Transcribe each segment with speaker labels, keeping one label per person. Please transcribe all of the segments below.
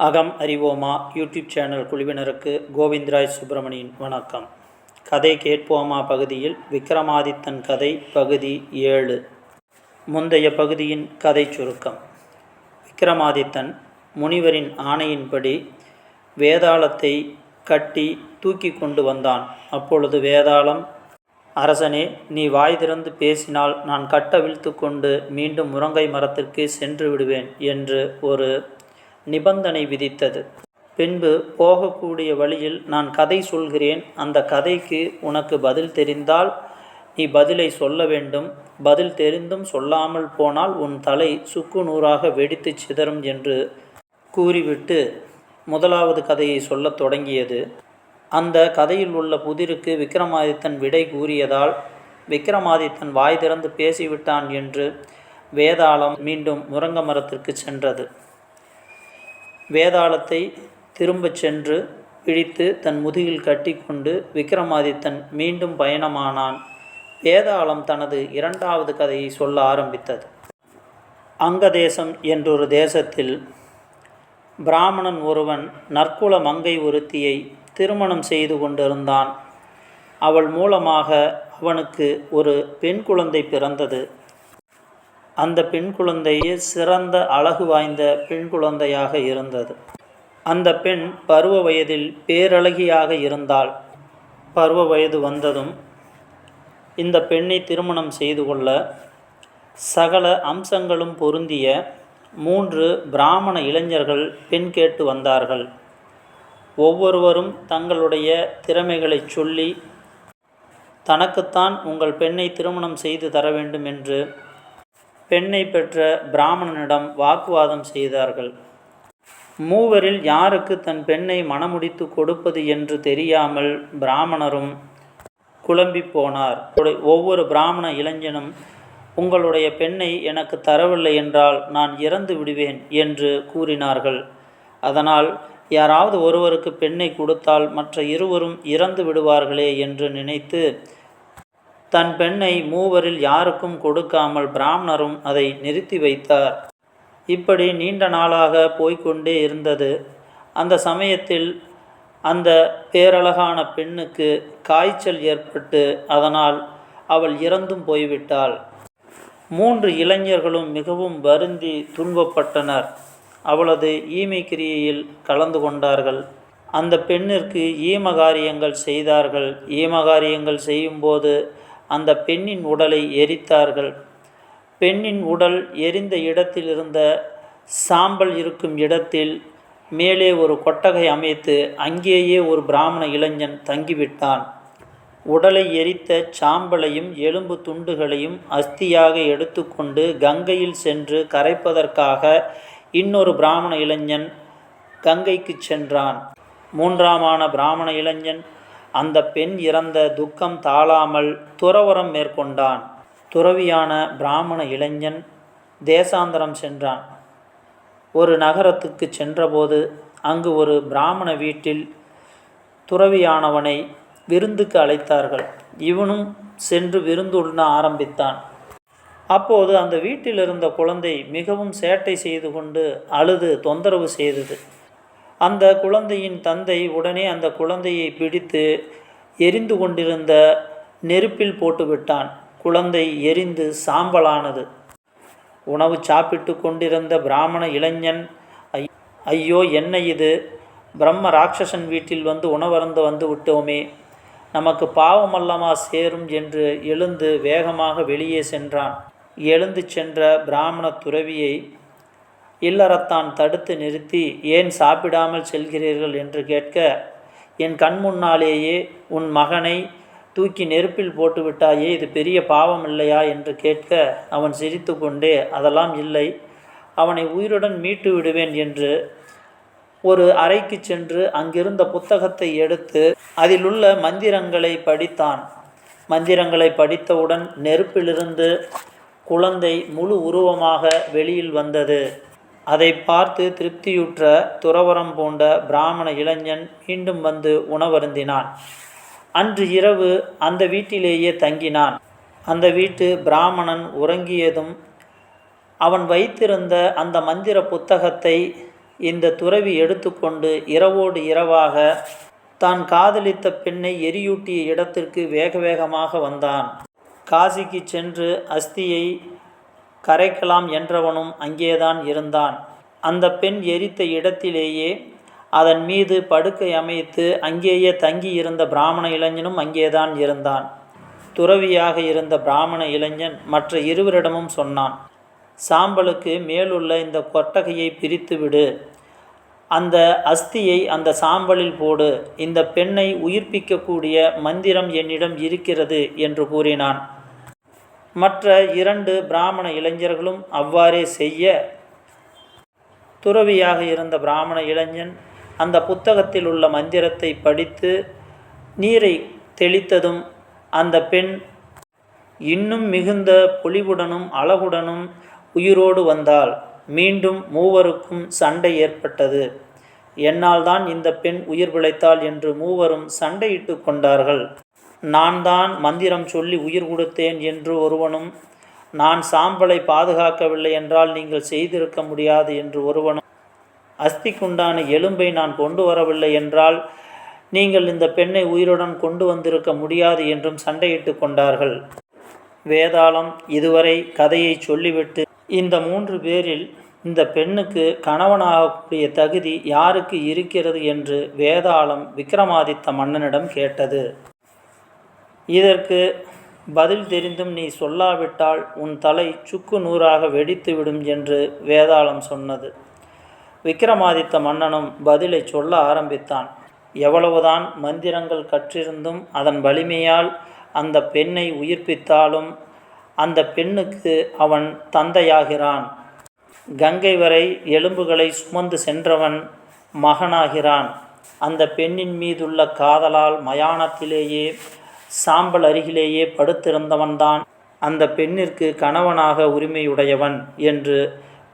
Speaker 1: அகம் அறிவோமா? YouTube channel குழுவினருக்கு கோவிந்தராய் சுப்பிரமணியின் வணக்கம். கதை கேட்போமா பகுதியில் விக்ரமாதித்தன் கதை பகுதி ஏழு. முந்தைய பகுதியின் கதை சுருக்கம். விக்ரமாதித்தன் முனிவரின் ஆணையின்படி வேதாளத்தை கட்டி தூக்கி கொண்டு வந்தான். அப்பொழுது வேதாளம் அரசனே நீ வாய் திறந்து பேசினால் நான் கட்டவிழ்த்து கொண்டு மீண்டும் முருங்கை மரத்திற்கு சென்று விடுவேன் என்று ஒரு நிபந்தனை விதித்தது. பின்பு போகக்கூடிய வழியில் நான் கதை சொல்கிறேன். அந்த கதைக்கு உனக்கு பதில் தெரிந்தால் நீ பதிலை சொல்ல வேண்டும். பதில் தெரிந்தும் சொல்லாமல் போனால் உன் தலை சுக்கு நூறாக வெடித்து சிதறும் என்று கூறிவிட்டு முதலாவது கதையை சொல்லத் தொடங்கியது. அந்த கதையில் உள்ள புதிருக்கு விக்ரமாதித்தன் விடை கூறியதால் விக்ரமாதித்தன் வாய் திறந்து பேசிவிட்டான் என்று வேதாளம் மீண்டும் முருங்க மரத்திற்கு சென்றது. வேதாளத்தை திரும்பச் சென்று இழித்து தன் முதுகில் கட்டிக்கொண்டு விக்ரமாதித்தன் மீண்டும் பயணமானான். வேதாளம் தனது இரண்டாவது கதையை சொல்ல ஆரம்பித்தது. அங்கதேசம் என்றொரு தேசத்தில் பிராமணன் ஒருவன் நற்குல மங்கை ஒருத்தியை திருமணம் செய்து கொண்டிருந்தான். அவள் மூலமாக அவனுக்கு ஒரு பெண் குழந்தை பிறந்தது. அந்த பெண் குழந்தையே சிறந்த அழகு வாய்ந்த பெண் குழந்தையாக இருந்தது. அந்த பெண் பருவ வயதில் பேரழகியாக இருந்தாள். பருவ வயது வந்ததும் இந்த பெண்ணை திருமணம் செய்து கொள்ள சகல அம்சங்களும் பொருந்திய மூன்று பிராமண இளைஞர்கள் பெண் கேட்டு வந்தார்கள். ஒவ்வொருவரும் தங்களுடைய திறமைகளை சொல்லி தனக்குத்தான் உங்கள் பெண்ணை திருமணம் செய்து தர வேண்டும் என்று பெண்ணை பெற்ற பிராமணனிடம் வாக்குவாதம் செய்தார்கள். மூவரில் யாருக்கு தன் பெண்ணை மணமுடித்து கொடுப்பது என்று தெரியாமல் பிராமணரும் குழம்பி போனார். ஒவ்வொரு பிராமண இளைஞனும் உங்களுடைய பெண்ணை எனக்கு தரவில்லை என்றால் நான் இறந்து விடுவேன் என்று கூறினார்கள். அதனால் யாராவது ஒருவருக்கு பெண்ணை கொடுத்தால் மற்ற இருவரும் இறந்து விடுவார்களே என்று நினைத்து தன் பெண்ணை மூவரில் யாருக்கும் கொடுக்காமல் பிராமணரும் அதை நிறுத்தி வைத்தார். இப்படி நீண்ட நாளாக போய்கொண்டே இருந்தது. அந்த சமயத்தில் அந்த பேரழகான பெண்ணுக்கு காய்ச்சல் ஏற்பட்டு அதனால் அவள் இறந்தும் போய்விட்டாள். மூன்று இளைஞர்களும் மிகவும் வருந்தி துன்பப்பட்டனர். அவளது ஈமை கிரியையில் கலந்து கொண்டார்கள். அந்த பெண்ணிற்கு ஈமகாரியங்கள் செய்தார்கள். ஈமகாரியங்கள் செய்யும்போது அந்த பெண்ணின் உடலை எரித்தார்கள். பெண்ணின் உடல் எரிந்த இடத்தில் இருந்த சாம்பல் இருக்கும் இடத்தில் மேலே ஒரு கொட்டகை அமைத்து அங்கேயே ஒரு பிராமண இளைஞன் தங்கிவிட்டான். உடலை எரித்த சாம்பலையும் எலும்பு துண்டுகளையும் அஸ்தியாக எடுத்துக்கொண்டு கங்கையில் சென்று கரைப்பதற்காக இன்னொரு பிராமண இளைஞன் கங்கைக்கு சென்றான். மூன்றாமான பிராமண இளைஞன் அந்த பெண் இறந்த துக்கம் தாழாமல் துறவரம் மேற்கொண்டான். துறவியான பிராமண இளைஞன் தேசாந்தரம் சென்றான். ஒரு நகரத்துக்கு சென்றபோது அங்கு ஒரு பிராமண வீட்டில் துறவியானவனை விருந்துக்கு அழைத்தார்கள். இவனும் சென்று விருந்துண்ண ஆரம்பித்தான். அப்போது அந்த வீட்டில் இருந்த குழந்தை மிகவும் சேட்டை செய்து கொண்டு அழுது தொந்தரவு செய்தது. அந்த குழந்தையின் தந்தை உடனே அந்த குழந்தையை பிடித்து எரிந்து கொண்டிருந்த நெருப்பில் போட்டுவிட்டான் குழந்தை எரிந்து சாம்பலானது. உணவு சாப்பிட்டு கொண்டிருந்த பிராமண இளைஞன் ஐயோ என்ன இது? பிரம்ம ராட்சசன் வீட்டில் வந்து உணவருந்து வந்து விட்டோமே. நமக்கு பாவமல்லமா சேரும் என்று எழுந்து வேகமாக வெளியே சென்றான். எழுந்து சென்ற பிராமண துறவியை இல்லறத்தான் தடுத்து நிறுத்தி ஏன் சாப்பிடாமல் செல்கிறீர்கள் என்று கேட்க என் கண் முன்னாலேயே உன் மகனை தூக்கி நெருப்பில் போட்டு விட்டாயே இது பெரிய பாவம் இல்லையா என்று கேட்க அவன் சிரித்து கொண்டே அதெல்லாம் இல்லை. அவனை உயிருடன் மீட்டு விடுவேன் என்று ஒரு அறைக்கு சென்று அங்கிருந்த புத்தகத்தை எடுத்து அதிலுள்ள மந்திரங்களை படித்தான். மந்திரங்களை படித்தவுடன் நெருப்பிலிருந்து குழந்தை முழு உருவமாக வெளியில் வந்தது. அதை பார்த்து திருப்தியுற்ற துறவரம் பூண்ட பிராமண இளைஞன் மீண்டும் வந்து உணவருந்தினான். அன்று இரவு அந்த வீட்டிலேயே தங்கினான். அந்த வீட்டு பிராமணன் உறங்கியதும் அவன் வைத்திருந்த அந்த மந்திர புத்தகத்தை இந்த துறவி எடுத்துக்கொண்டு இரவோடு இரவாக தான் காதலித்த பெண்ணை எரியூட்டிய இடத்திற்கு வேக வேகமாக வந்தான். காசிக்கு சென்று அஸ்தியை கரைக்கலாம் என்றவனும் அங்கேதான் இருந்தான். அந்த பெண் எரித்த இடத்திலேயே அதன் மீது படுக்கை அமைத்து அங்கேயே தங்கி இருந்த பிராமண இளைஞனும் அங்கேதான் இருந்தான். துறவியாக இருந்த பிராமண இளைஞன் மற்ற இருவரிடமும் சொன்னான் சாம்பலுக்கு மேலுள்ள இந்த கொட்டகையை பிரித்துவிடு. அந்த அஸ்தியை அந்த சாம்பலில் போடு. இந்த பெண்ணை உயிர்ப்பிக்கக்கூடிய மந்திரம் என்னிடம் இருக்கிறது என்று கூறினான். மற்ற இரண்டு பிராமண இளைஞர்களும் அவ்வாறே செய்ய துறவியாக இருந்த பிராமண இளைஞன் அந்த புத்தகத்தில் உள்ள மந்திரத்தை படித்து நீரை தெளித்ததும் அந்த பெண் இன்னும் மிகுந்த பொலிவுடனும் அழகுடனும் உயிரோடு வந்தால் மீண்டும் மூவருக்கும் சண்டை ஏற்பட்டது. என்னால் தான் இந்த பெண் உயிர் பிழைத்தாள் என்று மூவரும் சண்டையிட்டு கொண்டார்கள். நான் தான் மந்திரம் சொல்லி உயிர் கொடுத்தேன் என்று ஒருவனும் நான் சாம்பலை பாதுகாக்கவில்லை என்றால் நீங்கள் செய்திருக்க முடியாது என்று ஒருவனும் அஸ்திக்குண்டான எலும்பை நான் கொண்டு வரவில்லை என்றால் நீங்கள் இந்த பெண்ணை உயிருடன் கொண்டு வந்திருக்க முடியாது என்றும் சண்டையிட்டு கொண்டார்கள். வேதாளம் இதுவரை கதையை சொல்லிவிட்டு இந்த மூன்று பேரில் இந்த பெண்ணுக்கு கணவனாகக்கூடிய தகுதி யாருக்கு இருக்கிறது என்று வேதாளம் விக்ரமாதித்த மன்னனிடம் கேட்டது. இதற்கு பதில் தெரிந்தும் நீ சொல்லாவிட்டால் உன் தலை சுக்கு நூறாக வெடித்துவிடும் என்று வேதாளம் சொன்னது. விக்ரமாதித்த மன்னனும் பதிலை சொல்ல ஆரம்பித்தான். எவ்வளவுதான் மந்திரங்கள் கற்றிருந்தும் அதன் வலிமையால் அந்த பெண்ணை உயிர்ப்பித்தாலும் அந்த பெண்ணுக்கு அவன் தந்தையாகிறான். கங்கை வரை எலும்புகளை சுமந்து சென்றவன் மகனாகிறான். அந்த பெண்ணின் மீதுள்ள காதலால் மயானத்திலேயே சாம்பல் அருகிலேயே படுத்திருந்தவன்தான். அந்த பெண்ணிற்கு கணவனாக உரிமையுடையவன் என்று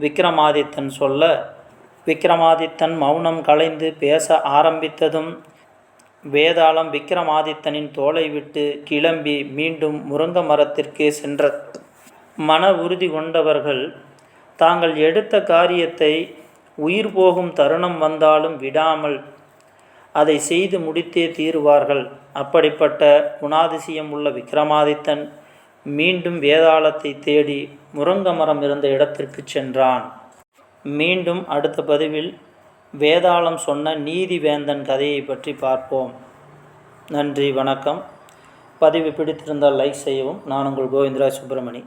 Speaker 1: விக்ரமாதித்தன் சொல்ல விக்ரமாதித்தன் மௌனம் கலைந்து பேச ஆரம்பித்ததும் வேதாளம் விக்ரமாதித்தனின் தோலை விட்டு கிளம்பி மீண்டும் முருங்க மரத்திற்கு சென்ற மன உறுதி கொண்டவர்கள் தாங்கள் எடுத்த காரியத்தை உயிர் போகும் தருணம் வந்தாலும் விடாமல் அதை செய்து முடித்தே தீருவார்கள். அப்படிப்பட்ட குணாதிசயம் உள்ள விக்ரமாதித்தன் மீண்டும் வேதாளத்தை தேடி முருங்க மரம் இருந்த இடத்திற்கு சென்றான். மீண்டும் அடுத்த பதிவில் வேதாளம் சொன்ன நீதிவேந்தன் கதையை பற்றி பார்ப்போம். நன்றி வணக்கம். பதிவு பிடித்திருந்தால் லைக் செய்யவும். நான் உங்கள் கோவிந்தராஜ் சுப்பிரமணி.